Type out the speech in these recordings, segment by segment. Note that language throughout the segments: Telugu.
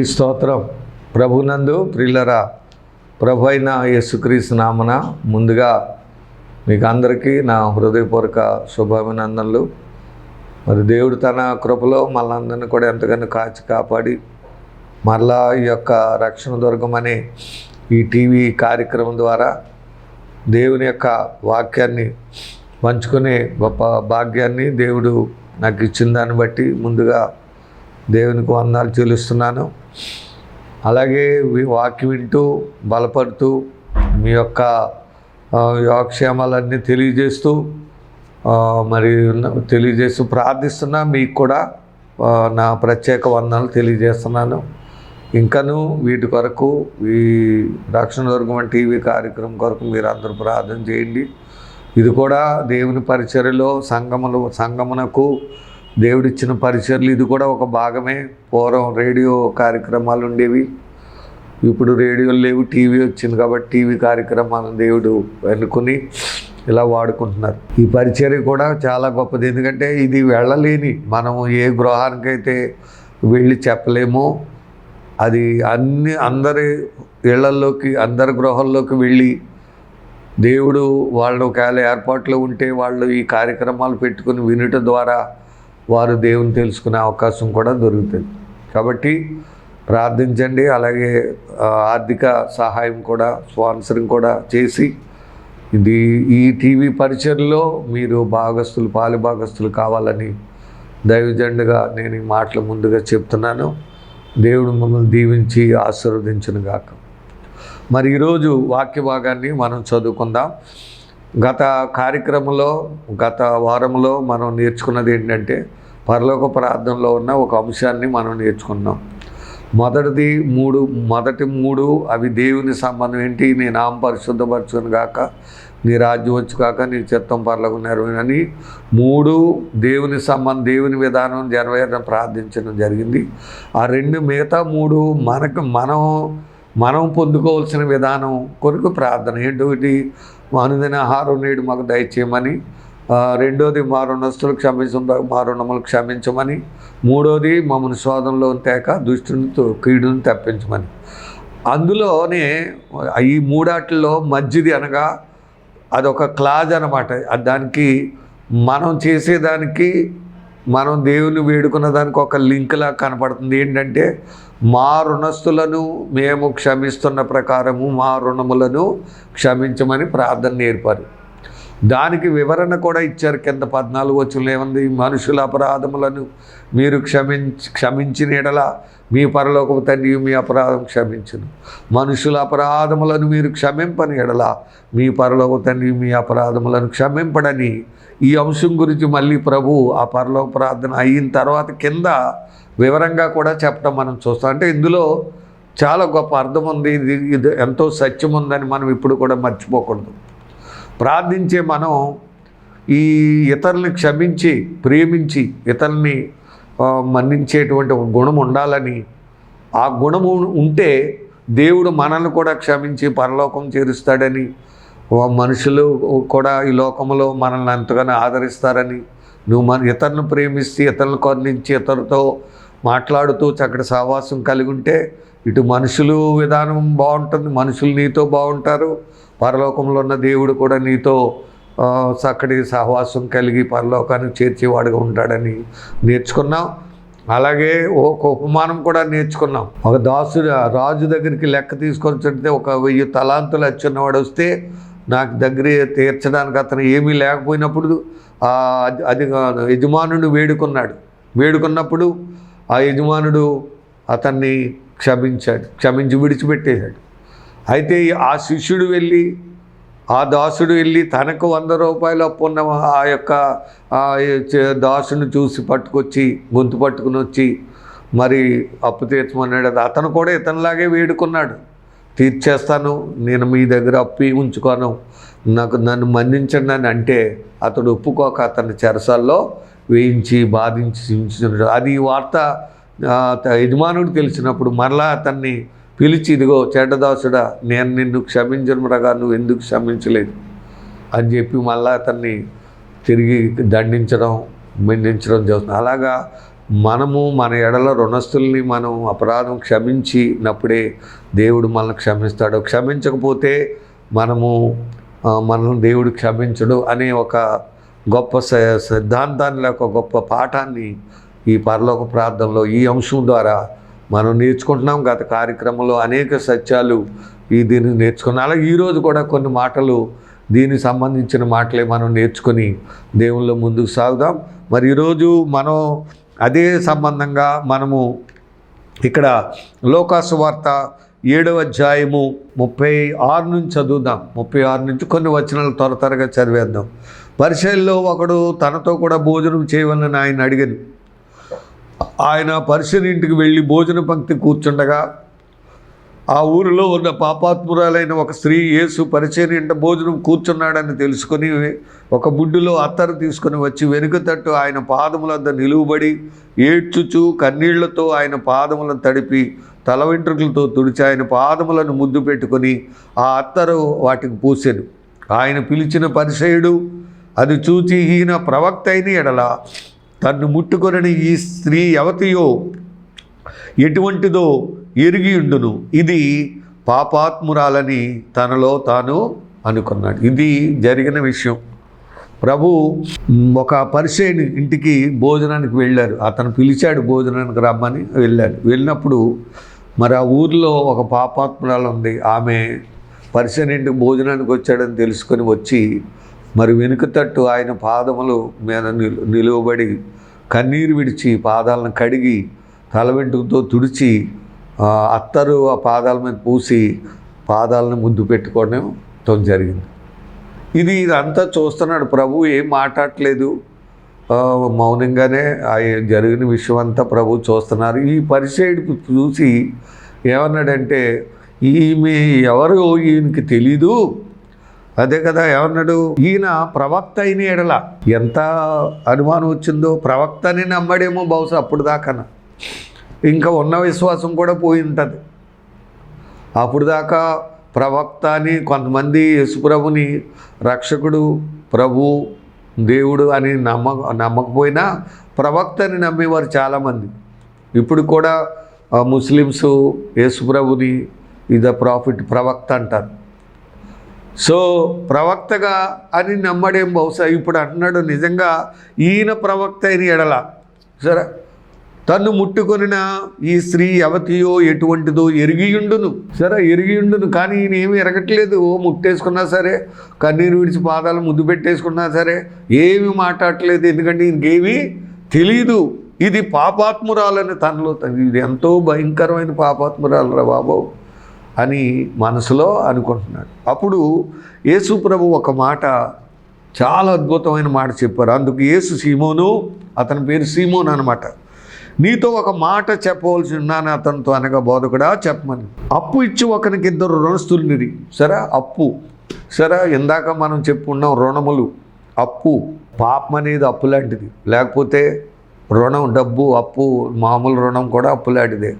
దేవునికి స్తోత్రం. ప్రభునందు ప్రిల్లరా ప్రభు అయిన యేసుక్రీస్తు నామన ముందుగా మీకు అందరికీ నా హృదయపూర్వక శుభాభినందనలు. మరి దేవుడు తన కృపలో మనందరిని కూడా ఎంతగానో కాచి కాపాడి మరలా ఈ యొక్క రక్షణ దుర్గం అనే ఈ టీవీ కార్యక్రమం ద్వారా దేవుని యొక్క వాక్యాన్ని పంచుకునే గొప్ప భాగ్యాన్ని దేవుడు నాకు ఇచ్చిన దాన్ని బట్టి ముందుగా దేవునికి వందాలు చెల్లిస్తున్నాను. అలాగే వాక్య వింటూ బలపడుతూ మీ యొక్క యోగక్షేమాలన్నీ తెలియజేస్తూ మరి తెలియజేస్తూ ప్రార్థిస్తున్నా మీకు కూడా నా ప్రత్యేక వందనాలు తెలియజేస్తున్నాను. ఇంకను వీటి కొరకు ఈ రక్షణ దుర్గం టీవీ కార్యక్రమం కొరకు మీరందరూ ప్రార్థన చేయండి. ఇది కూడా దేవుని పరిచర్యలో సంగములు సంగమునకు దేవుడిచ్చిన పరిచర్లు ఇది కూడా ఒక భాగమే. పూర్వం రేడియో కార్యక్రమాలు ఉండేవి. ఇప్పుడు రేడియోలు లేవు టీవీ వచ్చింది కాబట్టి టీవీ కార్యక్రమాలను దేవుడు ఎన్నుకుని ఇలా వాడుకుంటున్నారు. ఈ పరిచర్య కూడా చాలా గొప్పది. ఎందుకంటే ఇది వెళ్ళలేని మనము ఏ గృహానికైతే వెళ్ళి చెప్పలేమో అది అన్ని అందరి ఇళ్ళల్లోకి అందరి గృహాల్లోకి వెళ్ళి దేవుడు వాళ్ళు ఒకవేళ ఏర్పాట్లో ఉంటే వాళ్ళు ఈ కార్యక్రమాలు పెట్టుకుని వినుట ద్వారా వారు దేవుని తెలుసుకునే అవకాశం కూడా దొరుకుతుంది. కాబట్టి ప్రార్థించండి. అలాగే ఆర్థిక సహాయం కూడా స్పాన్సరింగ్ కూడా చేసి ఇది ఈ టీవీ పరిచయంలో మీరు భాగస్తులు పాలు భాగస్తులు కావాలని దైవజండుగా నేను ఈ మాటలు ముందుగా చెప్తున్నాను. దేవుడు మమ్మల్ని దీవించి ఆశీర్వదించను గాక. మరి ఈరోజు వాక్య భాగాన్ని మనం చదువుకుందాం. గత కార్యక్రమంలో గత వారంలో మనం నేర్చుకున్నది ఏంటంటే పరలోక ప్రార్థనలో ఉన్న ఒక అంశాన్ని మనం నేర్చుకున్నాం. మొదటిది మూడు మొదటి మూడు అవి దేవుని సంబంధం ఏంటి? నీ నామ పరిశుద్ధపరచును గాక నీ రాజ్యం వచ్చి కాక నీ చిత్తం పర్లకు నెరవేనని మూడు దేవుని సంబంధం దేవుని విధానం నెరవేరని ప్రార్థించడం జరిగింది. ఆ రెండు మిగతా మూడు మనకు మనం మనం పొందుకోవాల్సిన విధానం కొరకు ప్రార్థన. ఏంటోటి అనుదిన ఆహారం నేడు మాకు దయచేయమని. రెండోది మా రుణస్తులు క్షమించ మా రుణములు క్షమించమని మూడోది మమ్మల్ని స్వాదంలో తేక దుష్టుని తో- కీడుని తప్పించమని. అందులోనే ఈ మూడాటిల్లో మధ్యది అనగా అదొక క్లాజ్ అనమాట దానికి మనం చేసేదానికి మనం దేవుని వేడుకున్న దానికి ఒక లింక్లా కనపడుతుంది. ఏంటంటే మా రుణస్తులను మేము క్షమిస్తున్న ప్రకారము మా రుణములను క్షమించమని ప్రార్థన నేర్పారు. దానికి వివరణ కూడా ఇచ్చారు కింద పద్నాలుగు వచ్చులు ఏముంది? మనుషుల అపరాధములను మీరు క్షమించి క్షమించిన ఎడల మీ పరలోక తండ్రి మీ అపరాధం క్షమించును. మనుషుల అపరాధములను మీరు క్షమింపని ఎడల మీ పరలోక తండ్రి మీ అపరాధములను క్షమింపడని ఈ అంశం గురించి మళ్ళీ ప్రభు ఆ పరలోక ప్రార్థన అయిన తర్వాత కింద వివరంగా కూడా చెప్పడం మనం చూస్తాం. అంటే ఇందులో చాలా గొప్ప అర్థం ఉంది. ఇది ఇది ఎంతో సత్యం ఉందని మనం ఇప్పుడు కూడా మర్చిపోకూడదు. ప్రార్థించే మనం ఈ ఇతరుల్ని క్షమించి ప్రేమించి ఇతరుల్ని మన్నించేటువంటి ఒక గుణం ఉండాలని ఆ గుణము ఉంటే దేవుడు మనల్ని కూడా క్షమించి పరలోకం చేరుస్తాడని మనుషులు కూడా ఈ లోకంలో మనల్ని ఎంతగానో ఆదరిస్తారని నువ్వు మన ఇతరులను ప్రేమిస్తే ఇతరులను కరుణించి ఇతరులతో మాట్లాడుతూ చక్కటి సహవాసం కలిగి ఉంటే ఇటు మనుషులు విధానం బాగుంటుంది మనుషులు నీతో బాగుంటారు పరలోకంలో ఉన్న దేవుడు కూడా నీతో చక్కటి సహవాసం కలిగి పరలోకానికి చేర్చేవాడుగా ఉంటాడని నేర్చుకున్నాం. అలాగే ఒక ఉపమానం కూడా నేర్చుకున్నాం. ఒక దాసుడు రాజు దగ్గరికి లెక్క తీసుకొని చెడితే ఒక వెయ్యి తలాంతులు వచ్చినవాడు వస్తే నాకు దగ్గర తీర్చడానికి అతను ఏమీ లేకపోయినప్పుడు అది- అది యజమానుడు వేడుకున్నాడు. వేడుకున్నప్పుడు ఆ యజమానుడు అతన్ని క్షమించాడు క్షమించి విడిచిపెట్టేశాడు. అయితే ఆ శిష్యుడు వెళ్ళి ఆ దాసుడు వెళ్ళి తనకు వంద రూపాయలు అప్పు ఉన్న ఆ యొక్క దాసును చూసి పట్టుకొచ్చి గొంతు పట్టుకుని వచ్చి మరి అప్పు తీర్చమన్నాడు అది అతను కూడా ఇతనిలాగే వేడుకున్నాడు. తీర్చేస్తాను నేను మీ దగ్గర అప్పి ఉంచుకోను. నాకు నన్ను మన్నించండి అని అంటే అతడు ఒప్పుకోక అతని చెరసాల్లో వేయించి బాధించి హింసించాడు అది వార్త యజమానుడు తెలిసినప్పుడు మరలా అతన్ని పిలిచి ఇదిగో చెడ్డదాసుడా నేను నిన్ను క్షమించనుగా నువ్వు ఎందుకు క్షమించలేదు? అని చెప్పి మళ్ళా అతన్ని తిరిగి దండించడం మెండించడం చేస్తుంది అలాగా మనము మన ఎడల రుణస్తుల్ని మనం అపరాధం క్షమించినప్పుడే దేవుడు మనల్ని క్షమిస్తాడు. క్షమించకపోతే మనము మనల్ని దేవుడు క్షమించడు అనే ఒక గొప్ప స- సిద్ధాంతాన్ని లేక ఒక గొప్ప పాఠాన్ని ఈ పరలోక ప్రార్థనలో ఈ అంశం ద్వారా మనం నేర్చుకుంటున్నాం గత కార్యక్రమంలో అనేక సత్యాలు ఈ దీన్ని నేర్చుకున్నాం. అలాగే ఈరోజు కూడా కొన్ని మాటలు దీనికి సంబంధించిన మాటలే మనం నేర్చుకొని దేవుళ్ళ ముందుకు సాగుదాం. మరి ఈరోజు మనం అదే సంబంధంగా మనము ఇక్కడ లోకాసు వార్త ఏడవ అధ్యాయము ముప్పై ఆరు నుంచి చదువుదాం. ముప్పై ఆరు నుంచి కొన్ని వచనాలు త్వర త్వరగా చదివేద్దాం. పరిచయంలో ఒకడు తనతో కూడా భోజనం చేయవలని ఆయన అడిగాను. ఆయన పరిచయం ఇంటికి వెళ్ళి భోజన పంక్తి కూర్చుండగా ఆ ఊరిలో ఉన్న పాపాత్మురాలైన ఒక స్త్రీ యేసు పరిచయం ఇంట భోజనం కూర్చున్నాడని తెలుసుకొని ఒక బుడ్డులో అత్తరు తీసుకొని వచ్చి వెనుక తట్టు ఆయన పాదములంతా నిలువబడి ఏడ్చుచు కన్నీళ్ళతో ఆయన పాదములను తడిపి తల వెంట్రుకలతో తుడిచి ఆయన పాదములను ముద్దు పెట్టుకొని ఆ అత్తరు వాటికి పూసెను. ఆయన పిలిచిన పరిచయుడు అది చూచి ఈయన ప్రవక్త అయిన ఎడల తన్ను ముట్టుకొనని ఈ స్త్రీ యవతియో ఎటువంటిదో ఎరిగి ఉండును. ఇది పాపాత్మురాలని తనలో తాను అనుకున్నాడు. ఇది జరిగిన విషయం. ప్రభు ఒక పరిచయని ఇంటికి భోజనానికి వెళ్ళారు. అతను పిలిచాడు భోజనానికి రమ్మని వెళ్ళాడు. వెళ్ళినప్పుడు మరి ఆ ఊర్లో ఒక పాపాత్మురాలు ఉంది. ఆమె పరిచయం ఇంటికి భోజనానికి వచ్చాడని తెలుసుకొని వచ్చి మరి వెనుక తట్టు ఆయన పాదములు మీద నిలు నిలువబడి కన్నీరు విడిచి పాదాలను కడిగి తల వెంట్రుకతో తుడిచి అత్తరు ఆ పాదాల మీద పూసి పాదాలను ముద్దు పెట్టుకోవడం జరిగింది. ఇది ఇదంతా చూస్తున్నాడు ప్రభు ఏం మాట్లాడలేదు మౌనంగానే జరిగిన విషయం అంతా ప్రభు చూస్తున్నారు. ఈ పరిచయుడు చూసి ఏమన్నాడంటే ఈమె ఎవరు ఈయనకి తెలీదు. అదే కదా ఏమన్నాడు ఈయన ప్రవక్త అయిన ఎడల. ఎంత అనుమానం వచ్చిందో ప్రవక్తని నమ్మడేమో బహుశా అప్పుడు దాకా ఇంకా ఉన్న విశ్వాసం కూడా పోయి ఉంటుంది అప్పుడు దాకా ప్రవక్త అని కొంతమంది యేసుప్రభుని రక్షకుడు ప్రభు దేవుడు అని నమ్మ నమ్మకపోయినా ప్రవక్తని నమ్మేవారు చాలామంది. ఇప్పుడు కూడా ముస్లిమ్స్ యేసుప్రభుని ఇద ప్రాఫిట్ ప్రవక్త అంటారు. సో ప్రవక్తగా అని నమ్మడేం బహుశా ఇప్పుడు అంటున్నాడు నిజంగా ఈయన ప్రవక్త అయిన ఎడల. సరే తన్ను ముట్టుకొనిన ఈ స్త్రీ అవతియో ఎటువంటిదో ఎరిగియుండును. సరే ఎరిగియుండును కానీ ఈయన ఏమి ఎరగట్లేదు. ఓ ముట్టేసుకున్నా సరే కన్నీరు విడిచి పాదాలు ముద్దు పెట్టేసుకున్నా సరే ఏమి మాట్లాడట్లేదు. ఎందుకంటే ఈయనకేమీ తెలీదు. ఇది పాపాత్మురాలని తనలో తన- ఇది ఎంతో భయంకరమైన పాపాత్మురాలు రా బాబు. అని మనసులో అనుకుంటున్నాడు. అప్పుడు యేసు ప్రభు ఒక మాట చాలా అద్భుతమైన మాట చెప్పారు. అందుకు యేసు సీమోను అతని పేరు సీమోన్ అనమాట నీతో ఒక మాట చెప్పవలసి ఉన్నాను అతనితో అనగా బోధకుడా చెప్పమని. అప్పు ఇచ్చి ఒకరికి ఇద్దరు రుణస్తుల్నిరి సరే అప్పు. సరే ఇందాక మనం చెప్పుకున్నాం రుణములు. అప్పు. పాపం అనేది అప్పు లాంటిది. లేకపోతే రుణం డబ్బు అప్పు మామూలు రుణం కూడా అప్పు లాంటిదే.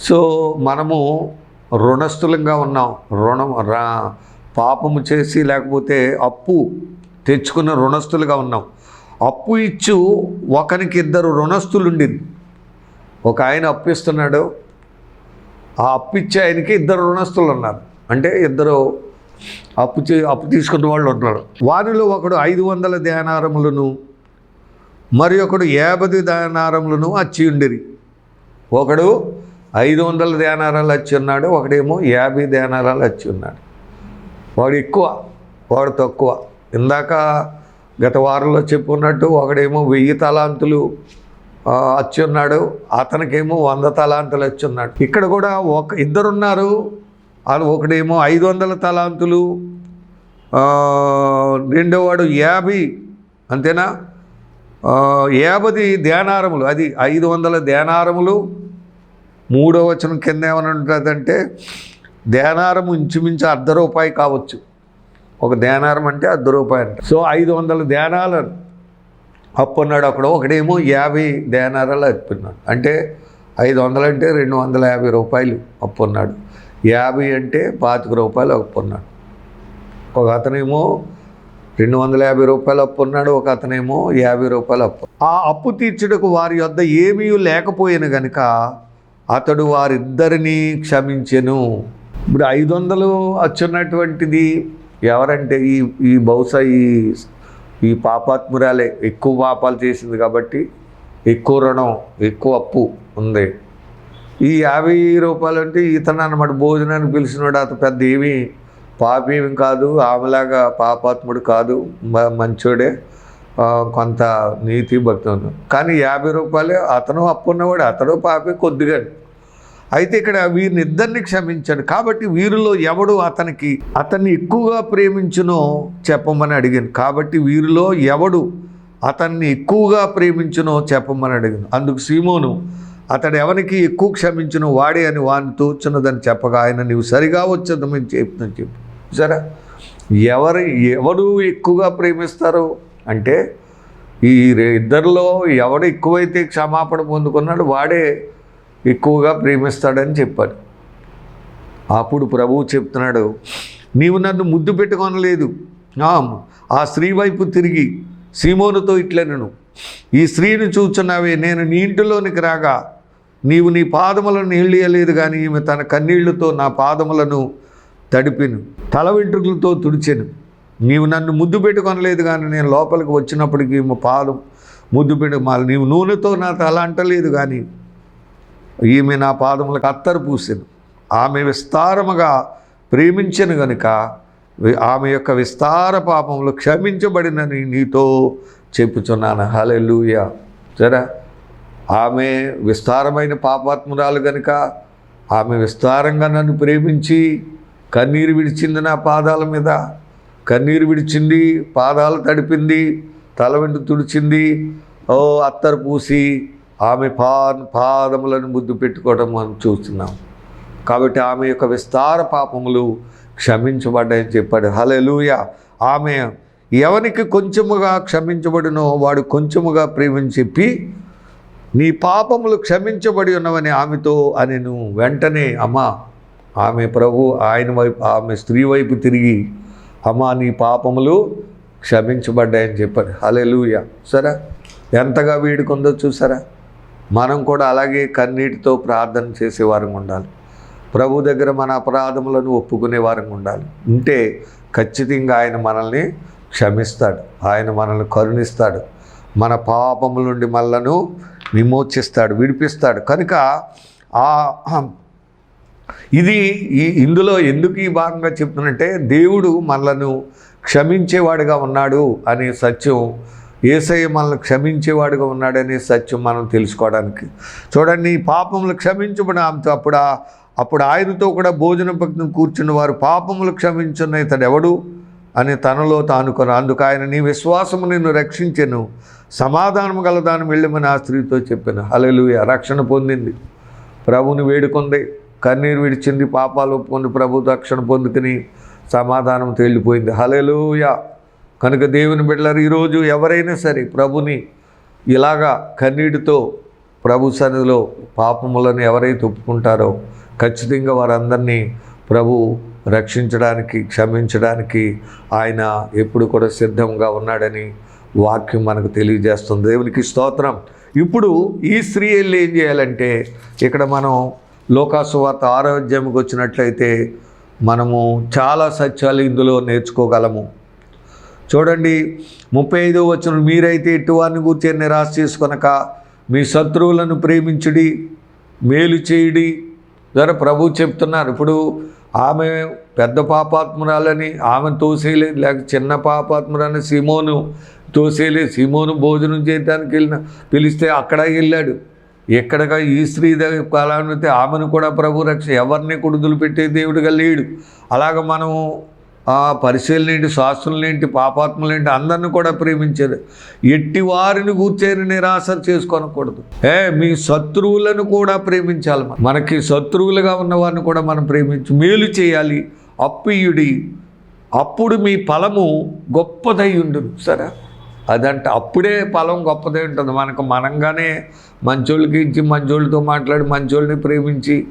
సో మనము రుణస్థులంగా ఉన్నాం. రుణం రా పాపము చేసి లేకపోతే అప్పు తెచ్చుకున్న రుణస్థులుగా ఉన్నాం. అప్పు ఇచ్చు ఒకరికి ఇద్దరు రుణస్థులుండేది ఒక ఆయన అప్పు ఇస్తున్నాడు ఆ అప్పు ఇచ్చే ఆయనకి ఇద్దరు రుణస్థులు ఉన్నారు అంటే ఇద్దరు అప్పు చే అప్పు తీసుకున్న వాళ్ళు ఉన్నారు వారిలో ఒకడు ఐదు వందల ధ్యానారములను మరి ఒకడు యాభై ధ్యానారములను అచ్చి ఉండిరి ఒకడు ఐదు వందల ధ్యానారాలు వచ్చి ఉన్నాడు ఒకడేమో యాభై ధ్యానారాలు వచ్చి ఉన్నాడు వాడు ఎక్కువ వాడు తక్కువ. ఇందాక గత వారంలో చెప్పుకున్నట్టు ఒకడేమో వెయ్యి తలాంతులు వచ్చి ఉన్నాడు అతనికేమో వంద తలాంతులు వచ్చి ఉన్నాడు ఇక్కడ కూడా ఒక ఇద్దరున్నారు వాళ్ళు ఒకడేమో ఐదు వందల తలాంతులు రెండోవాడు యాభై అంతేనా? యాభది యాభై ధ్యానారములు అది ఐదు వందల ధ్యానారములు మూడో వచనం కింద ఏమని ఉంటుందంటే దేనారం ఇంచుమించు అర్ధ రూపాయి కావచ్చు. ఒక దేనారం అంటే అర్ధ రూపాయి అంట. సో ఐదు వందల ధ్యానాలు అప్పున్నాడు అక్కడ ఒకడేమో యాభై దేనారాలు అప్పున్నాడు అంటే ఐదు వందలు అంటే రెండు వందల యాభై రూపాయలు అప్పున్నాడు. యాభై అంటే పాతిక రూపాయలు అప్పున్నాడు. ఒక అతనేమో రెండు వందల యాభై రూపాయలు అప్పు ఉన్నాడు ఒక అతనేమో యాభై రూపాయలు అప్పు. ఆ అప్పు తీర్చుటకు వారి వద్ద ఏమీ లేకపోయిన గనుక అతడు వారిద్దరిని క్షమించెను. ఇప్పుడు ఐదు వందలు వచ్చున్నటువంటిది ఎవరంటే ఈ ఈ బహుశా ఈ ఈ పాపాత్మురాలే. ఎక్కువ పాపాలు చేసింది కాబట్టి ఎక్కువ రుణం ఎక్కువ అప్పు ఉంది. ఈ యాభై రూపాయలు అంటే ఇతను అన్నమాట. భోజనానికి పిలిచినాడు అతను పెద్ద ఏమీ పాపేమి కాదు. ఆమెలాగా పాపాత్ముడు కాదు. మ- మంచోడే. కొంత నీతి భక్తి ఉంది. కానీ యాభై రూపాయలు అతను అప్పున్నవాడు అతడు పాపే కొద్దిగా. అయితే ఇక్కడ వీరినిద్దరిని క్షమించాడు. కాబట్టి వీరిలో ఎవడు అతనికి అతన్ని ఎక్కువగా ప్రేమించునో చెప్పమని అడిగాను. కాబట్టి వీరిలో ఎవడు అతన్ని ఎక్కువగా ప్రేమించునో చెప్పమని అడిగాను. అందుకు సీమోను అతడు ఎవరికి ఎక్కువ క్షమించును వాడే అని వాడిని తోచున్నదని చెప్పగా ఆయన నీవు సరిగా వచ్చేద్దామని చెప్తున్నాను చెప్పు. సరే ఎవరు ఎవడు ఎక్కువగా ప్రేమిస్తారో అంటే ఈ ఇద్దరిలో ఎవడు ఎక్కువైతే క్షమాపణ పొందుకున్నాడు వాడే ఎక్కువగా ప్రేమిస్తాడని చెప్పాడు అప్పుడు ప్రభువు చెప్తున్నాడు నీవు నన్ను ముద్దు పెట్టుకొనలేదు. ఆ, ఆ స్త్రీ వైపు తిరిగి సీమోనుతో ఇట్లనను ఈ స్త్రీని చూచున్నావే నేను నీ ఇంటిలోనికి రాగా నీవు నీ పాదములను నీళ్ళియలేదు కానీ ఈమె తన కన్నీళ్ళతో నా పాదములను తడిపిను తల వెంట్రుకలతో తుడిచెను. నీవు నన్ను ముద్దు పెట్టుకొనలేదు కానీ నేను లోపలికి వచ్చినప్పటికీ పాలు పాదం ముద్దు పెట్టు మా నీవు నూనెతో నా తల అంటలేదు కానీ ఈమె నా పాదములకు అత్తరు పూసాను. ఆమె విస్తారముగా ప్రేమించను గనుక ఆమె యొక్క విస్తార పాపములు క్షమించబడినని నీతో చెప్పుచున్నాను. హల్లెలూయా. సరే? ఆమె విస్తారమైన పాపాత్మురాలు గనుక ఆమె విస్తారంగా నన్ను ప్రేమించి కన్నీరు విడిచింది నా పాదాల మీద కన్నీరు విడిచింది పాదాలు తడిపింది తల వెంట తుడిచింది ఓ అత్తరు పూసి ఆమె పాన్ పాదములను ముద్దు పెట్టుకోవడం మనం చూస్తున్నాం. కాబట్టి ఆమె యొక్క విస్తార పాపములు క్షమించబడ్డాయని చెప్పాడు. హలెలూయ ఆమె ఎవరికి కొంచెముగా క్షమించబడినో వాడు కొంచెముగా ప్రేమని చెప్పి నీ పాపములు క్షమించబడి ఉన్నవని ఆమెతో అని నువ్వు వెంటనే అమ్మా ఆమె ప్రభు ఆయన వైపు ఆమె స్త్రీ వైపు తిరిగి అమ్మా నీ పాపములు క్షమించబడ్డాయని చెప్పాడు. లూయా సరే ఎంతగా వీడుకుందో చూసారా? మనం కూడా అలాగే కన్నీటితో ప్రార్థన చేసేవారంగా ఉండాలి. ప్రభు దగ్గర మన అపరాధములను ఒప్పుకునే వారంగా ఉండాలి. ఉంటే ఖచ్చితంగా ఆయన మనల్ని క్షమిస్తాడు. ఆయన మనల్ని కరుణిస్తాడు. మన పాపముల నుండి మనలను విమోచిస్తాడు విడిపిస్తాడు. కనుక ఆ ఇది ఈ ఇందులో ఎందుకు ఈ భాగంగా చెప్తున్నంటే దేవుడు మనలను క్షమించేవాడుగా ఉన్నాడు అనే సత్యం ఏసయ్య మనల్ని క్షమించేవాడుగా ఉన్నాడనే సత్యం మనం తెలుసుకోవడానికి. చూడండి పాపములు క్షమించబడిన ఆమెతో అప్పుడు అప్పుడు ఆయనతో కూడా భోజన భక్తిని కూర్చున్న వారు పాపములు క్షమించున్న ఇతడు ఎవడు? అని తనలో తానుకొని అందుకు ఆయన నీ విశ్వాసము నిన్ను రక్షించెను. సమాధానము గలదాని వెళ్ళమని ఆ స్త్రీతో చెప్పాను. హల్లెలూయా. రక్షణ పొందింది. ప్రభుని వేడుకుంది. కన్నీరు విడిచింది పాపాలు ఒప్పుకుంది ప్రభు రక్షణ పొందుకుని సమాధానం తేలిపోయింది. హలెలూయ కనుక దేవుని బిడ్డలారు ఈరోజు ఎవరైనా సరే ప్రభుని ఇలాగా కన్నీటితో ప్రభు సన్నిధిలో పాపములను ఎవరైతే ఒప్పుకుంటారో ఖచ్చితంగా వారందరినీ ప్రభు రక్షించడానికి క్షమించడానికి ఆయన ఎప్పుడు కూడా సిద్ధంగా ఉన్నాడని వాక్యం మనకు తెలియజేస్తుంది. దేవునికి స్తోత్రం. ఇప్పుడు ఈ స్త్రీ వెళ్ళి ఏం చేయాలంటే ఇక్కడ మనం లోకాసువార్త ఆరోగ్యంకి వచ్చినట్లయితే మనము చాలా సత్యాలు ఇందులో నేర్చుకోగలము. చూడండి ముప్పై ఐదో వచ్చిన మీరైతే ఎటువారిని కూర్చొని నిరాశ చేసుకొనక మీ శత్రువులను ప్రేమించుడి మేలు చేయుడి. ద్వారా ప్రభు చెప్తున్నారు. ఇప్పుడు ఆమె పెద్ద పాపాత్మురాలని ఆమె తోసేయలేదు లేక చిన్న పాపాత్మురాలని సిమోను తోసేయలేదు సిమోను భోజనం చేయడానికి వెళ్ళిన పిలిస్తే అక్కడ వెళ్ళాడు. ఎక్కడగా ఈ స్త్రీ దగ్గర ఆమెను కూడా ప్రభు రక్ష ఎవరిని కుడుదలు పెట్టే దేవుడిగా లేడు. అలాగ మనము పరిశీలనేంటి శాస్త్రులనేంటి పాపాత్మలేంటి అందరిని కూడా ప్రేమించారు ఎట్టి వారిని కూర్చేరి నిరాశ చేసుకోనకూడదు. ఏ మీ శత్రువులను కూడా ప్రేమించాలి మనకి శత్రువులుగా ఉన్న వారిని కూడా మనం ప్రేమించు మేలు చేయాలి. అప్పియుడి. అప్పుడు మీ ఫలము గొప్పదై ఉండును. సరే? అదంటే అప్పుడే ఫలం గొప్పదై ఉంటుంది. మనకు మనంగానే మంచోళ్ళకి ఇచ్చి మంచోళ్ళతో మాట్లాడి మంచోళ్ళని ప్రేమించి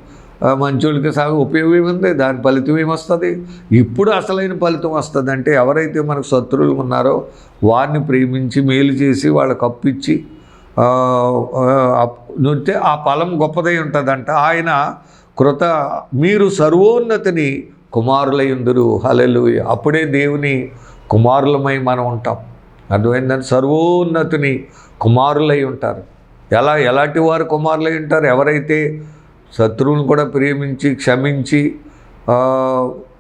మంచోళ్ళకి సాగు ఉపయోగం ఏముంది? దాని ఫలితం ఏమొస్తుంది? ఇప్పుడు అసలైన ఫలితం వస్తుంది. అంటే ఎవరైతే మనకు శత్రువులు ఉన్నారో వారిని ప్రేమించి మేలు చేసి వాళ్ళకి అప్పిచ్చి ఆ, ఆ, నుంటే ఆ ఫలం గొప్పదై ఉంటుందంట. ఆయన కృత మీరు సర్వోన్నతిని కుమారులై ఉందరు. హలెలు అప్పుడే దేవుని కుమారులమై మనం ఉంటాం. అర్థమైందని? సర్వోన్నతిని కుమారులై ఉంటారు. ఎలా? ఎలాంటి వారు కుమారులై ఉంటారు? ఎవరైతే శత్రువులను కూడా ప్రేమించి క్షమించి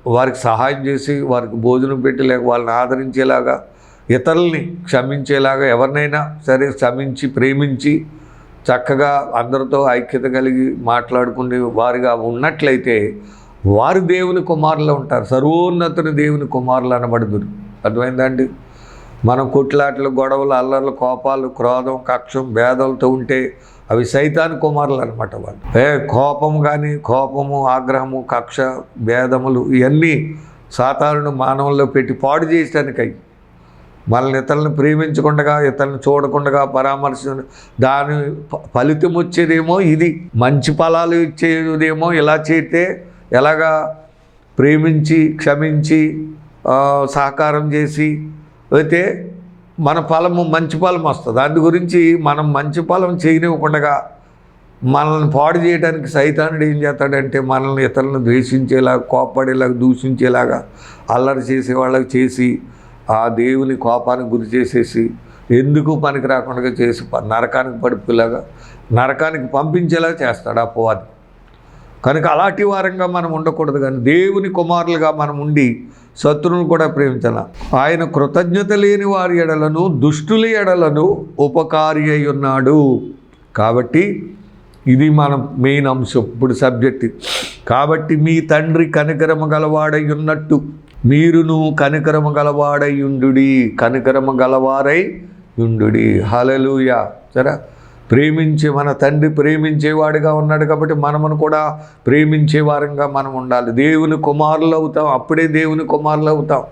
వారికి సహాయం చేసి వారికి భోజనం పెట్టి లేక వాళ్ళని ఆదరించేలాగా ఇతరుల్ని క్షమించేలాగా ఎవరినైనా సరే క్షమించి ప్రేమించి చక్కగా అందరితో ఐక్యత కలిగి మాట్లాడుకునే వారిగా ఉన్నట్లయితే వారు దేవుని కుమారులు ఉంటారు. సర్వోన్నతుని దేవుని కుమారులు అనబడుదురు. అర్థమైందండి మనం కొట్లాటలు గొడవలు అల్లర్లు కోపాలు క్రోధం కక్షం భేదాలతో ఉంటే అవి సైతాన్ కుమారులు అనమాట వాళ్ళు. ఏ కోపం కానీ కోపము ఆగ్రహము కక్ష భేదములు ఇవన్నీ సాధారణ మానవుల్లో పెట్టి పాడు చేయడానికై మనల్ని ఇతరులను ప్రేమించకుండా ఇతరులను చూడకుండా పరామర్శ దాని ఫలితం వచ్చేదేమో ఇది. మంచి ఫలాలు ఇచ్చేదేమో ఇలా చేస్తే ఎలాగా ప్రేమించి క్షమించి సహకారం చేసి అయితే మన ఫలము మంచి ఫలం వస్తుంది. అందు గురించి మనం మంచి ఫలం చేయనివ్వకుండా మనల్ని పాడు చేయడానికి సైతానుడు ఏం చేస్తాడంటే మనల్ని ఇతరులను ద్వేషించేలాగా కోప్పడేలాగా దూషించేలాగా అల్లరి చేసే వాళ్ళకి చేసి ఆ దేవుని కోపానికి గురి చేసేసి ఎందుకు పనికి రాకుండా చేసి నరకానికి పడిపోయేలాగా నరకానికి పంపించేలాగా చేస్తాడు ఆ పోవాది కనుక అలాంటి వారంగా మనం ఉండకూడదు కానీ దేవుని కుమారులుగా మనం ఉండి శత్రువును కూడా ప్రేమించాల? ఆయన కృతజ్ఞత లేని వారి ఎడలను దుష్టుల ఎడలను ఉపకారి అయి ఉన్నాడు. కాబట్టి ఇది మన మెయిన్ అంశం ఇప్పుడు సబ్జెక్ట్ కాబట్టి మీ తండ్రి కనికరమ గలవాడై ఉన్నట్టు మీరును కనికరమ గలవాడై ఉండు కనికరమ గలవారై ఉండు హలలుయ సరే? ప్రేమించే మన తండ్రి ప్రేమించేవాడిగా ఉన్నాడు కాబట్టి మనమును కూడా ప్రేమించే వారంగా మనం ఉండాలి. దేవుని కుమారులు అవుతాం. అప్పుడే దేవుని కుమారులు అవుతాం.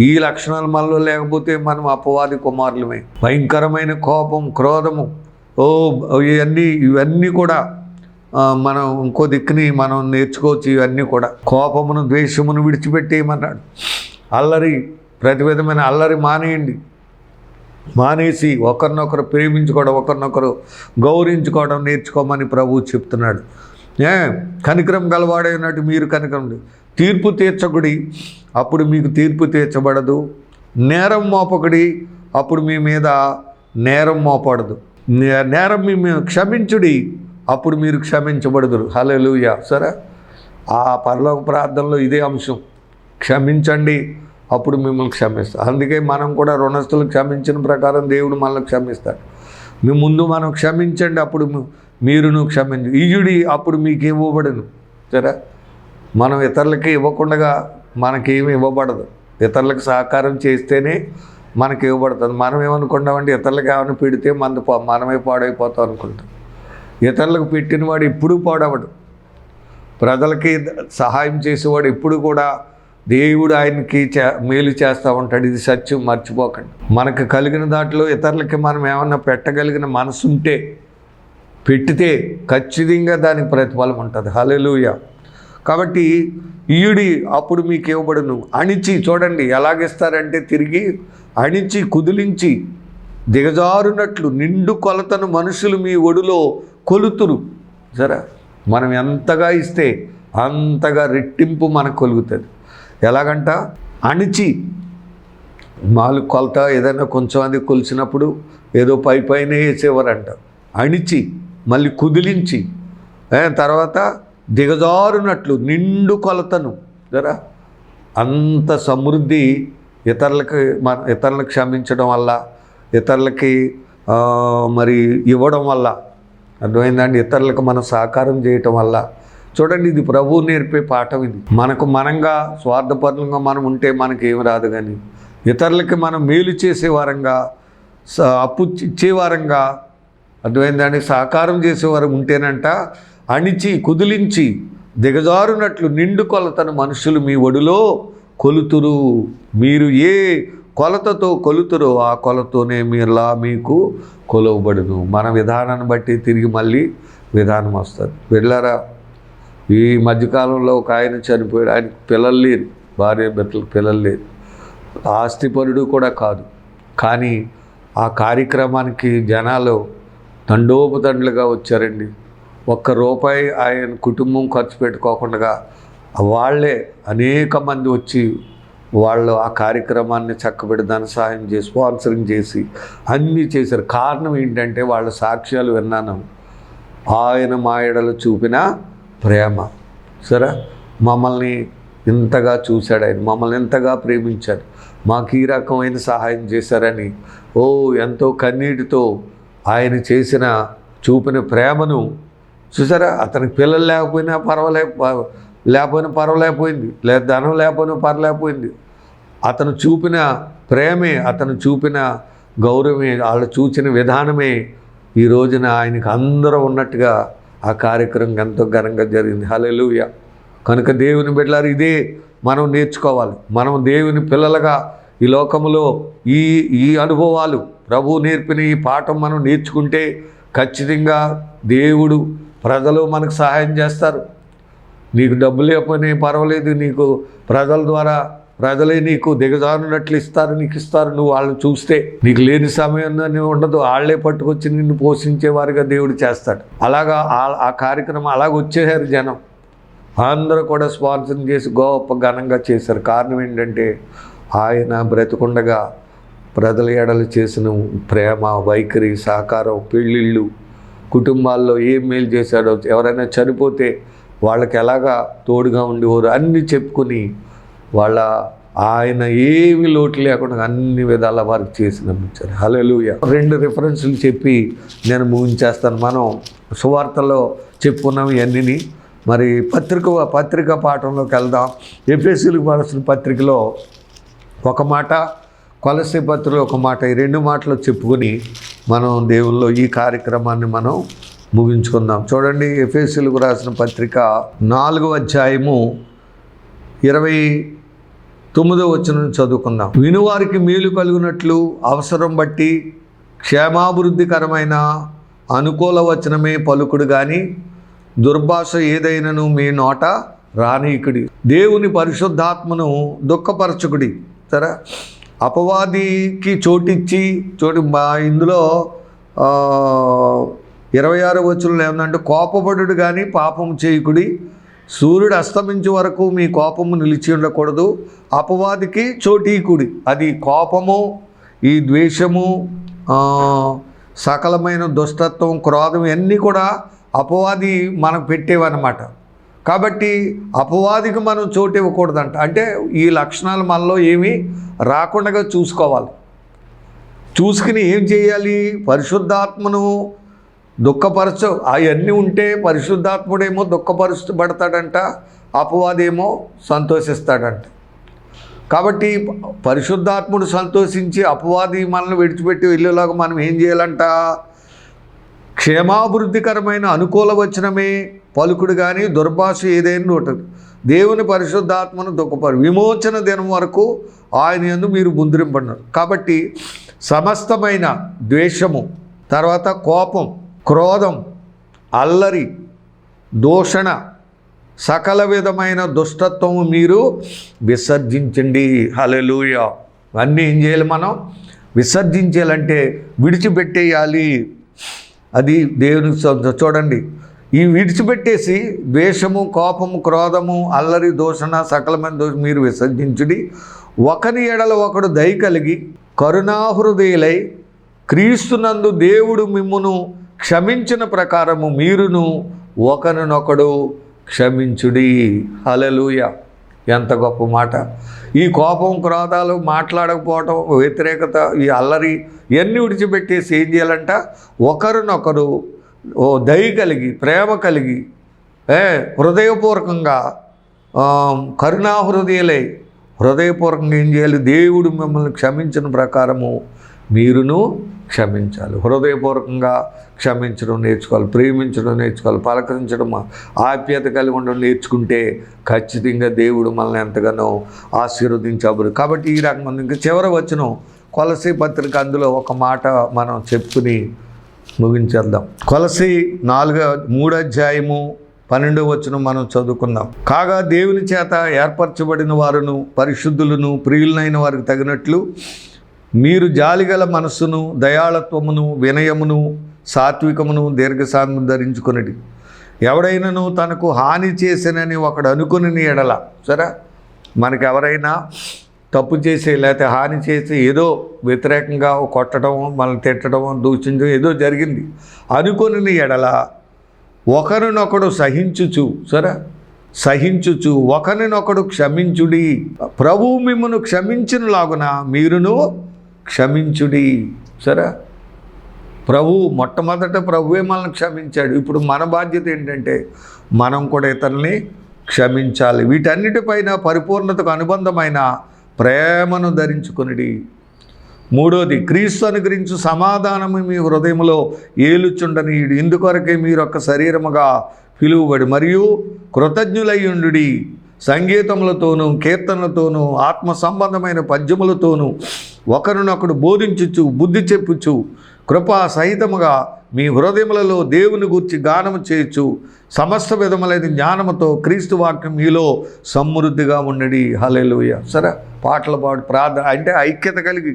ఈ లక్షణాలు మనలో లేకపోతే మనం అపవాది కుమారులమే. భయంకరమైన కోపం క్రోధము ఓ ఇవన్నీ ఇవన్నీ కూడా మనం ఇంకో దిక్కుని మనం నేర్చుకోవచ్చు ఇవన్నీ కూడా. కోపమును ద్వేషమును విడిచిపెట్టేయమన్నాడు. అల్లరి ప్రతి విధమైన అల్లరి మానేయండి. మానేసి ఒకరినొకరు ప్రేమించుకోవడం ఒకరినొకరు గౌరవించుకోవడం నేర్చుకోమని ప్రభువు చెప్తున్నాడు. ఏ కనికరం గలవాడైనట్టు ఉన్నట్టు మీరు కనికరం తీర్పు తీర్చకుడి అప్పుడు మీకు తీర్పు తీర్చబడదు. నేరం మోపకుడి అప్పుడు మీ మీద నేరం మోపడదు. నే- నేరం మీ క్షమించుడి అప్పుడు మీరు క్షమించబడదురు. హలో సరే? ఆ పరలోక ప్రార్థనలో ఇదే అంశం. క్షమించండి అప్పుడు మిమ్మల్ని క్షమిస్తాడు అందుకే మనం కూడా రుణస్థులు క్షమించిన ప్రకారం దేవుడు మనల్ని క్షమిస్తాడు. మీ ముందు మనం క్షమించండి అప్పుడు మీరును క్షమించు ఈయుడి అప్పుడు మీకు ఇవ్వబడను. సరే? మనం ఇతరులకి ఇవ్వకుండా మనకేమి ఇవ్వబడదు. ఇతరులకు సహకారం చేస్తేనే మనకి ఇవ్వబడుతుంది. మనం ఏమనుకుంటామంటే ఇతరులకు ఏమైనా పెడితే మన మనమే పాడైపోతాం అనుకుంటాం. ఇతరులకు పెట్టినవాడు ఎప్పుడూ పాడవడు. ప్రజలకి సహాయం చేసేవాడు ఎప్పుడు కూడా దేవుడు ఆయనకి చే మేలు చేస్తూ ఉంటాడు. ఇది సత్యం మర్చిపోకండి. మనకు కలిగిన దాంట్లో ఇతరులకి మనం ఏమన్నా పెట్టగలిగిన మనసు ఉంటే పెట్టితే ఖచ్చితంగా దానికి ప్రతిఫలం ఉంటుంది. హల్లెలూయా. కాబట్టి ఈయుడి అప్పుడు మీకు ఇవ్వబడును. అణిచి చూడండి ఎలాగిస్తారంటే తిరిగి అణిచి కుదిలించి దిగజారునట్లు నిండు కొలతను మనుషులు మీ ఒడిలో కొలుతురు. సరే మనం ఎంతగా ఇస్తే అంతగా రెట్టింపు మనకు కొలుగుతుంది. ఎలాగంట? అణిచి. మాలు కొలత ఏదైనా కొంచెం అది కొలిచినప్పుడు ఏదో పై పైన వేసేవారంట. అణిచి మళ్ళీ కుదిలించి. తర్వాత దిగజారునట్లు నిండు కొలతను. జరా? అంత సమృద్ధి ఇతరులకి మన ఇతరులకు క్షమించడం వల్ల ఇతరులకి మరి ఇవ్వడం వల్ల అర్థమైందండి? ఇతరులకు మనం సహకారం చేయటం వల్ల చూడండి ఇది ప్రభువు నేర్పే పాఠం ఇది. మనకు మనంగా స్వార్థపరంగా మనం ఉంటే మనకి ఏమి రాదు కానీ ఇతరులకి మనం మేలు చేసే వారంగా స- అప్పు ఇచ్చే వారంగా అర్థమైందండి? సహకారం చేసేవారు ఉంటేనంట అణిచి కుదిలించి దిగజారునట్లు నిండు కొలతను మనుషులు మీ ఒడిలో కొలుతురు. మీరు ఏ కొలతతో కొలుతురో ఆ కొలతోనే మీరులా మీకు కొలవబడును. మన విధానాన్ని బట్టి తిరిగి మళ్ళీ విధానం వస్తుంది. వెళ్ళారా? ఈ మధ్యకాలంలో ఒక ఆయన చనిపోయాడు. ఆయన పిల్లలు లేరు. భార్య బిడ్డలు పిల్లలు లేరు. ఆస్తిపరుడు కూడా కాదు. కానీ ఆ కార్యక్రమానికి జనాలు తండోపతండ్లుగా వచ్చారండి. ఒక్క రూపాయి ఆయన కుటుంబం ఖర్చు పెట్టుకోకుండా వాళ్ళే అనేక మంది వచ్చి వాళ్ళు ఆ కార్యక్రమాన్ని చక్కబెట్టి ధన సహాయం చేసి స్పాన్సరింగ్ చేసి అన్నీ చేశారు. కారణం ఏంటంటే వాళ్ళ సాక్ష్యాలు విన్నాను. ఆయన మా ఎడలు చూపిన ప్రేమ. సరే? మమ్మల్ని ఇంతగా చూశాడు ఆయన. మమ్మల్ని ఎంతగా ప్రేమించాడు. మాకు ఈ రకమైన సహాయం చేశారని. ఓ ఎంతో కన్నీటితో ఆయన చేసిన చూపిన ప్రేమను చూసారా? అతనికి పిల్లలు లేకపోయినా పర్వాలే లేకపోయినా పర్వాలేకపోయింది. లేదా ధనం లేకపోయినా పర్లేకపోయింది అతను చూపిన ప్రేమే అతను చూపిన గౌరవమే వాళ్ళు చూసిన విధానమే ఈ రోజున ఆయనకు అందరూ ఉన్నట్టుగా ఆ కార్యక్రమం ఎంతో ఘనంగా జరిగింది. హలెలుయ కనుక దేవుని బిడ్డలారు ఇదే మనం నేర్చుకోవాలి. మనం దేవుని పిల్లలుగా ఈ లోకములో ఈ ఈ అనుభవాలు ప్రభు నేర్పిన ఈ పాఠం మనం నేర్చుకుంటే ఖచ్చితంగా దేవుడు ప్రజలు మనకు సహాయం చేస్తారు. నీకు డబ్బు లేకపోయినా పర్వాలేదు నీకు ప్రజల ద్వారా ప్రజలే నీకు దిగజారునట్లు ఇస్తారు నీకు ఇస్తారు. నువ్వు వాళ్ళని చూస్తే నీకు లేని సమయం అని ఉండదు. వాళ్ళే పట్టుకొచ్చి నిన్ను పోషించేవారుగా దేవుడు చేస్తాడు. అలాగా ఆ- ఆ కార్యక్రమం అలాగ వచ్చేసారు జనం. అందరూ కూడా స్పాన్సర్ చేసి గొప్ప ఘనంగా చేశారు. కారణం ఏంటంటే ఆయన బ్రతికుండగా ప్రజల ఎడలు చేసిన ప్రేమ వైఖరి సహకారం పెళ్ళిళ్ళు కుటుంబాల్లో ఏం మేలు చేశాడో ఎవరైనా చనిపోతే వాళ్ళకి ఎలాగా తోడుగా ఉండేవారు అన్నీ చెప్పుకొని వాళ్ళ ఆయన ఏమి లోటు లేకుండా అన్ని విధాల వారికి చేసి నమ్మించారు. హల్లెలూయా. రెండు రిఫరెన్స్లు చెప్పి నేను ముగించేస్తాను. మనం సువార్తలో చెప్పుకున్నాం ఇవన్నీ మరి పత్రిక పత్రిక పాఠంలోకి వెళ్దాం. ఎఫ్ఎస్సీలకు మనసిన పత్రికలో ఒక మాట కొలసి పత్రికలో ఒక మాట ఈ రెండు మాటలు చెప్పుకొని మనం దేవుల్లో ఈ కార్యక్రమాన్ని మనం ముగించుకుందాం. చూడండి ఎఫ్ఎస్సీలకు రాసిన పత్రిక నాలుగో అధ్యాయము ఇరవై తొమ్మిదో వచ్చిన చదువుకుందాం. వినువారికి మేలు కలుగునట్లు అవసరం బట్టి క్షేమాభివృద్ధికరమైన అనుకూల వచనమే పలుకుడు కానీ దుర్భాష ఏదైనను మీ నోట రానీకుడి. దేవుని పరిశుద్ధాత్మను దుఃఖపరచుకుడి. సరే అపవాదికి చోటిచ్చి చోటు మా ఇందులో ఇరవై ఆరు వచ్చులు ఏమందంటే కోపపడుడు కానీ పాపం చేయకుడి సూర్యుడు అస్తమించే వరకు మీ కోపము నిలిచి ఉండకూడదు. అపవాదికి చోటీకుడి. అది కోపము ఈ ద్వేషము సకలమైన దుష్టత్వం క్రోధం ఇవన్నీ కూడా అపవాది మనకు పెట్టేవన్నమాట. కాబట్టి అపవాదికి మనం చోటు ఇవ్వకూడదంట. అంటే ఈ లక్షణాలు మనలో ఏమీ రాకుండా చూసుకోవాలి. చూసుకుని ఏం చేయాలి? పరిశుద్ధాత్మను దుఃఖపరచ. అవన్నీ ఉంటే పరిశుద్ధాత్ముడేమో దుఃఖపరచబడతాడంట అపవాదేమో సంతోషిస్తాడంట. కాబట్టి పరిశుద్ధాత్ముడు సంతోషించి అపవాది మనల్ని విడిచిపెట్టి వెళ్ళేలాగా మనం ఏం చేయాలంట? క్షేమాభివృద్ధికరమైన అనుకూల వచనమే పలుకుడు కానీ దుర్భాష ఏదైనా ఉంటుంది దేవుని పరిశుద్ధాత్మను దుఃఖపరు. విమోచన దినం వరకు ఆయన ఎందు మీరు ముందురింపడినారు. కాబట్టి సమస్తమైన ద్వేషము తర్వాత కోపం క్రోధం అల్లరి దూషణ సకల విధమైన దుష్టత్వము మీరు విసర్జించండి. హలెలూయ అన్నీ ఏం చేయాలి మనం? విసర్జించాలంటే విడిచిపెట్టేయాలి. అది దేవునికి చూడండి. ఈ విడిచిపెట్టేసి ద్వేషము కోపము క్రోధము అల్లరి దోషణ సకలమైన దోష మీరు విసర్జించుడి. ఒకని ఎడల ఒకడు దయ కలిగి కరుణాహృదయులై క్రీస్తునందు దేవుడు మిమ్మును క్షమించిన ప్రకారము మీరును ఒకరినొకడు క్షమించుడి. హలలుయ ఎంత గొప్ప మాట. ఈ కోపం క్రోధాలు మాట్లాడకపోవటం వ్యతిరేకత ఈ అల్లరి ఇవన్నీ విడిచిపెట్టేసి ఏం చేయాలంట? ఒకరినొకరు ఓ దయ కలిగి ప్రేమ కలిగి ఏ హృదయపూర్వకంగా ఆ, కరుణా హృదయలై హృదయపూర్వకంగా ఏం చేయాలి? దేవుడు మిమ్మల్ని క్షమించిన ప్రకారము మీరును క్షమించాలి. హృదయపూర్వకంగా క్షమించడం నేర్చుకోవాలి ప్రేమించడం నేర్చుకోవాలి పలకరించడం ఆప్యత కలిగి ఉండడం నేర్చుకుంటే ఖచ్చితంగా దేవుడు మనల్ని ఎంతగానో ఆశీర్వదించబడు. కాబట్టి ఈ రకం ఇంకా చివరి వచ్చిన కొలసి పత్రిక అందులో ఒక మాట మనం చెప్పుకుని ముగించేద్దాం. కొలసి నాలుగో మూడు అధ్యాయము పన్నెండవ వచ్చిన మనం చదువుకుందాం. కాగా దేవుని చేత ఏర్పరచబడిన వారును పరిశుద్ధులను ప్రియులైన వారికి తగినట్లు మీరు జాలిగల మనస్సును దయాళత్వమును వినయమును సాత్వికమును దీర్ఘశాంతం ధరించుకున్నది ఎవడైనాను తనకు హాని చేసినని ఒకడు అనుకుని ఎడల. సరే? మనకి ఎవరైనా తప్పు చేసి లేకపోతే హాని చేసి ఏదో వ్యతిరేకంగా కొట్టడం మనల్ని తిట్టడం దూషించడం ఏదో జరిగింది. అనుకుని ఎడల ఒకరినొకడు సహించుచు. సరే? సహించుచు. ఒకరినొకడు క్షమించుడి. ప్రభువు మిమ్మను క్షమించినలాగున మీరును క్షమించుడి. సరే? ప్రభు మొట్టమొదట ప్రభువే మనల్ని క్షమించాడు. ఇప్పుడు మన బాధ్యత ఏంటంటే మనం కూడా ఇతరుల్ని క్షమించాలి. వీటన్నిటిపైన పరిపూర్ణతకు అనుబంధమైన ప్రేమను ధరించుకునిడి. మూడోది క్రీస్తు అనుగ్రహించు సమాధానము మీ హృదయములో ఏలుచుండని ఇందుకొరకే మీరు ఒక శరీరముగా పిలువబడి మరియు కృతజ్ఞులయ్యుండు సంగీతములతోనూ కీర్తనలతోనూ ఆత్మ సంబంధమైన పద్యములతోనూ ఒకరినొకడు బోధించుచు బుద్ధి చెప్పుచు కృపా సహితముగా మీ హృదయములలో దేవుని గూర్చి గానము చేయొచ్చు సమస్త విధములైన జ్ఞానముతో క్రీస్తు వాక్యం మీలో సమృద్ధిగా ఉండడి హల్లెలూయ. సరే పాటలు పాడు ప్రార్థన అంటే ఐక్యత కలిగి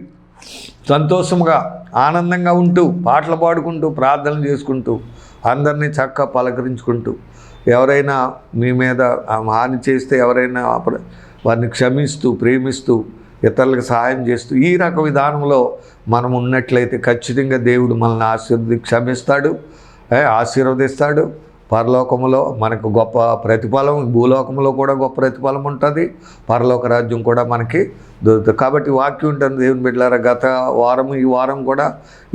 సంతోషముగా ఆనందంగా ఉంటూ పాటలు పాడుకుంటూ ప్రార్థనలు చేసుకుంటూ అందరినీ చక్కగా పలకరించుకుంటూ ఎవరైనా మీ మీద హాని చేస్తే ఎవరైనా అప్పుడు వారిని క్షమిస్తూ ప్రేమిస్తూ ఇతరులకు సహాయం చేస్తూ ఈ రక విధానంలో మనం ఉన్నట్లయితే ఖచ్చితంగా దేవుడు మనల్ని ఆశీర్వది క్షమిస్తాడు. ఆశీర్వదిస్తాడు. పరలోకములో మనకు గొప్ప ప్రతిఫలం భూలోకంలో కూడా గొప్ప ప్రతిఫలం ఉంటుంది. పరలోక రాజ్యం కూడా మనకి దొరుకుతుంది. కాబట్టి వాక్యం ఉంటుంది దేవుని బిడ్డలారా గత వారం ఈ వారం కూడా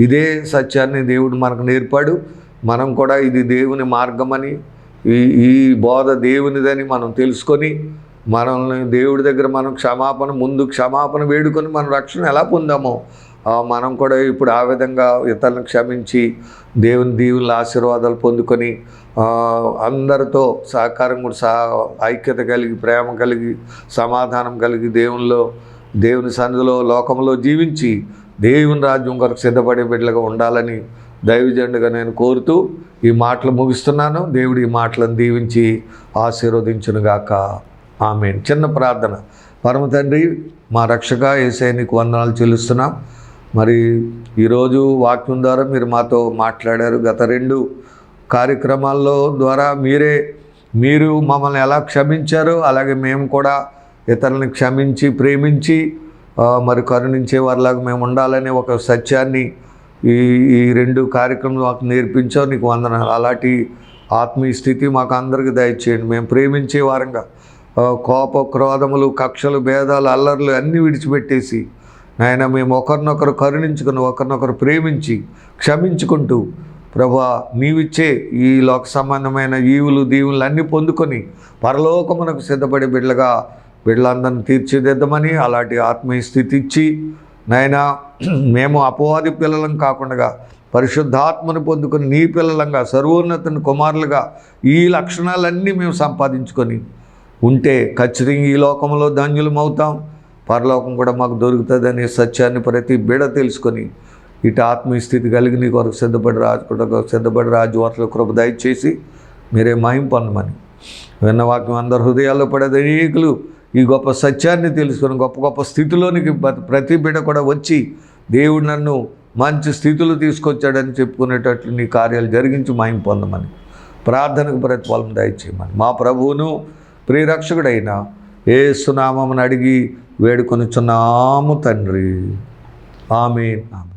ఇదే సత్యాన్ని దేవుడు మనకు నేర్పాడు. మనం కూడా ఇది దేవుని మార్గమని ఈ ఈ బోధ దేవునిదని మనం తెలుసుకొని మనల్ని దేవుడి దగ్గర మనం క్షమాపణ ముందు క్షమాపణ వేడుకొని మనం రక్షణ ఎలా పొందామో మనం కూడా ఇప్పుడు ఆ విధంగా ఇతరులను క్షమించి దేవుని దీవుల ఆశీర్వాదాలు పొందుకొని అందరితో సహకారం కూడా సహా ఐక్యత కలిగి ప్రేమ కలిగి సమాధానం కలిగి దేవునిలో దేవుని సన్నిధిలో లోకంలో జీవించి దేవుని రాజ్యం కొరకు సిద్ధపడే బిడ్డలుగా ఉండాలని దైవజండుగా నేను కోరుతూ ఈ మాటలు ముగిస్తున్నాను. దేవుడు ఈ మాటలను దీవించి ఆశీర్వదించునుగాక. ఆమె చిన్న ప్రార్థన. పరమ తండ్రి మా రక్షక ఏసే నీకు వందనాలు చెల్లిస్తున్నాం. మరి ఈరోజు వాక్యం ద్వారా మీరు మాతో మాట్లాడారు. గత రెండు కార్యక్రమాల్లో ద్వారా మీరే మీరు మమ్మల్ని ఎలా క్షమించారో అలాగే మేము కూడా ఇతరులని క్షమించి ప్రేమించి మరి కరుణించే వారిలాగా మేము ఉండాలనే ఒక సత్యాన్ని ఈ ఈ రెండు కార్యక్రమం మాకు నేర్పించావు నీకు వందనాలు. అలాంటి ఆత్మీయ స్థితి మాకు అందరికీ దయచేయండి. మేము ప్రేమించే వారంగా కోప క్రోధములు కక్షలు భేదాలు అల్లర్లు అన్నీ విడిచిపెట్టేసి నాయన మేము ఒకరినొకరు కరుణించుకుని ఒకరినొకరు ప్రేమించి క్షమించుకుంటూ ప్రభా నీవిచ్చే ఈ లోక సంబంధమైన ఈవులు దీవులు అన్నీ పొందుకొని పరలోకమునకు సిద్ధపడే బిడ్డలుగా బిడ్డలందరిని తీర్చిదిద్దమని అలాంటి ఆత్మీయ స్థితి ఇచ్చి నాయనా మేము అపవాది పిల్లలం కాకుండా పరిశుద్ధాత్మను పొందుకుని నీ పిల్లలంగా సర్వోన్నతుని కుమారులుగా ఈ లక్షణాలన్నీ మేము సంపాదించుకొని ఉంటే ఖచ్చితంగా ఈ లోకంలో ధన్యులమవుతాం. పరలోకం కూడా మాకు దొరుకుతుందనే సత్యాన్ని ప్రతి బిడ తెలుసుకొని ఇటు ఆత్మీయ స్థితి కలిగి నీ కొరకు సిద్ధపడి రాజు కొరకు సిద్ధపడి రాజువార్తల కృప దయచేసి మీరే మహిం పొందమని విన్న వాక్యం అందరు హృదయాల్లో పడేది అనేకులు ఈ గొప్ప సత్యాన్ని తెలుసుకొని గొప్ప గొప్ప స్థితిలోనికి ప్రతి బిడ కూడా వచ్చి దేవుడు నన్ను మంచి స్థితిలో తీసుకొచ్చాడని చెప్పుకునేటట్లు నీ కార్యాలు జరిగించి మహిం పొందమని ప్రార్థనకు ప్రతిఫలం దయచేయమని. మా ప్రభువును ప్రియరక్షకుడైన ఏ సునామమును అడిగి వేడుకొనిచున్నాము తండ్రి. ఆమె ఆమె